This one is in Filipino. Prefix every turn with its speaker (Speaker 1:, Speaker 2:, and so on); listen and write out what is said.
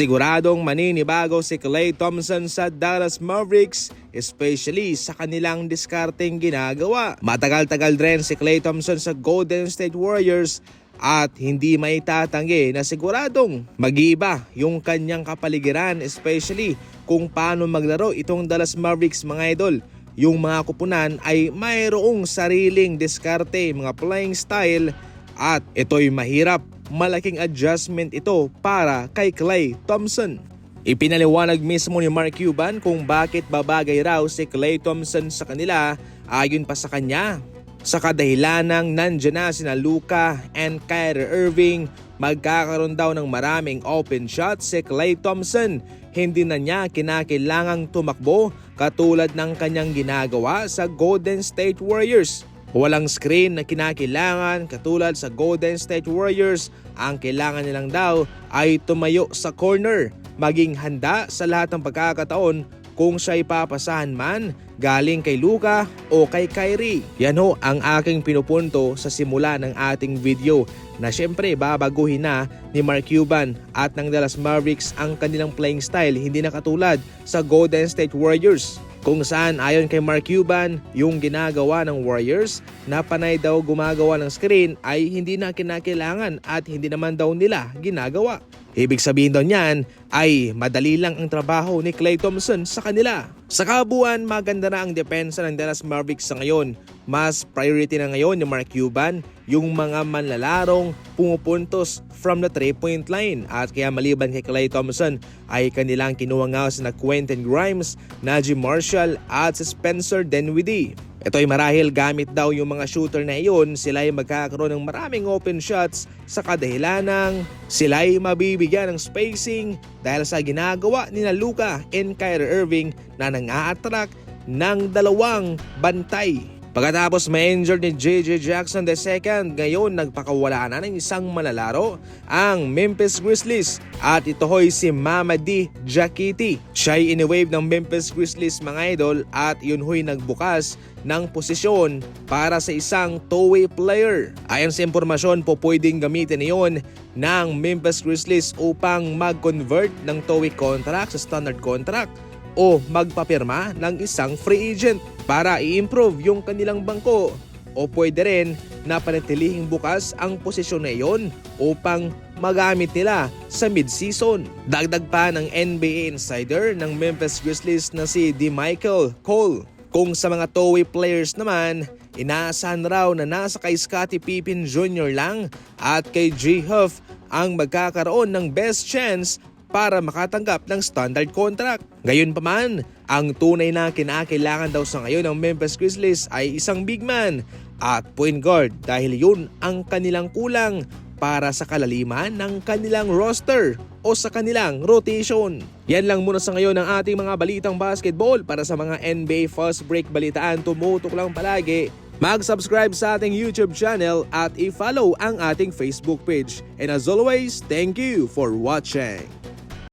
Speaker 1: Siguradong maninibago si Klay Thompson sa Dallas Mavericks, especially sa kanilang diskarteng ginagawa. Matagal-tagal rin si Klay Thompson sa Golden State Warriors at hindi may na siguradong mag-iiba yung kanyang kapaligiran especially kung paano maglaro itong Dallas Mavericks mga idol. Yung mga kupunan ay mayroong sariling diskarte, mga playing style at ito'y mahirap. Malaking adjustment ito para kay Clay Thompson. Ipinaliwanag mismo ni Mark Cuban kung bakit babagay raw si Clay Thompson sa kanila ayon pa sa kanya. Sa kadahilanang nandyan na sina Luka and Kyrie Irving, magkakaroon daw ng maraming open shots si Clay Thompson. Hindi na niya kinakailangang tumakbo katulad ng kanyang ginagawa sa Golden State Warriors. Walang screen na kinakailangan katulad sa Golden State Warriors. Ang kailangan nilang daw ay tumayo sa corner, maging handa sa lahat ng pagkakataon kung siya ipapasahan man galing kay Luka o kay Kyrie. Yan ho ang aking pinupunto sa simula ng ating video na syempre babaguhin na ni Mark Cuban at ng Dallas Mavericks ang kanilang playing style hindi na katulad sa Golden State Warriors kung saan ayon kay Mark Cuban, yung ginagawa ng Warriors na panay daw gumagawa ng screen ay hindi na kinakailangan at hindi naman daw nila ginagawa. Ibig sabihin daw niyan ay madali lang ang trabaho ni Klay Thompson sa kanila. Sa kabuuan, maganda na ang depensa ng Dallas Mavericks sa ngayon. Mas priority na ngayon ni Mark Cuban yung mga manlalarong pumupuntos from the 3-point line. At kaya maliban kay Klay Thompson ay kanilang kinuha nga na Quentin Grimes, Najee Marshall at si Spencer Dinwiddie. Ito ay marahil gamit daw yung mga shooter na iyon, sila ay magkakaroon ng maraming open shots sa kadahilan ng sila ay mabibigyan ng spacing dahil sa ginagawa ni na Luka and Kyrie Irving na nang-a-attract ng dalawang bantay. Pagkatapos ma-injured ni JJ Jackson II, ngayon nagpakawala na ng isang malalaro ang Memphis Grizzlies at ito ho'y si Mamadi Jakiti. Siya'y iniwave ng Memphis Grizzlies mga idol at yun ho'y nagbukas ng posisyon para sa isang two-way player. Ayon sa impormasyon po pwedeng gamitin iyon ng Memphis Grizzlies upang mag-convert ng two-way contract sa standard contract o magpapirma ng isang free agent para i-improve yung kanilang bangko o pwede rin na panatilihing bukas ang posisyon na iyon upang magamit nila sa mid-season. Dagdag pa ng NBA insider ng Memphis Grizzlies na si DeMichael Cole. Kung sa mga two-way players naman, inaasahan raw na nasa kay Scottie Pippen Jr. lang at kay J. Huff ang magkakaroon ng best chance para makatanggap ng standard contract. Gayon pa man, ang tunay na kinakailangan daw sa ngayon ng Memphis Grizzlies ay isang big man at point guard dahil yun ang kanilang kulang para sa kalaliman ng kanilang roster o sa kanilang rotation. Yan lang muna sa ngayon ang ating mga balitang basketball para sa mga NBA Fast Break balitaan tumutok lang palagi Mag-subscribe sa ating YouTube channel at i-follow ang ating Facebook page. And as always, thank you for watching.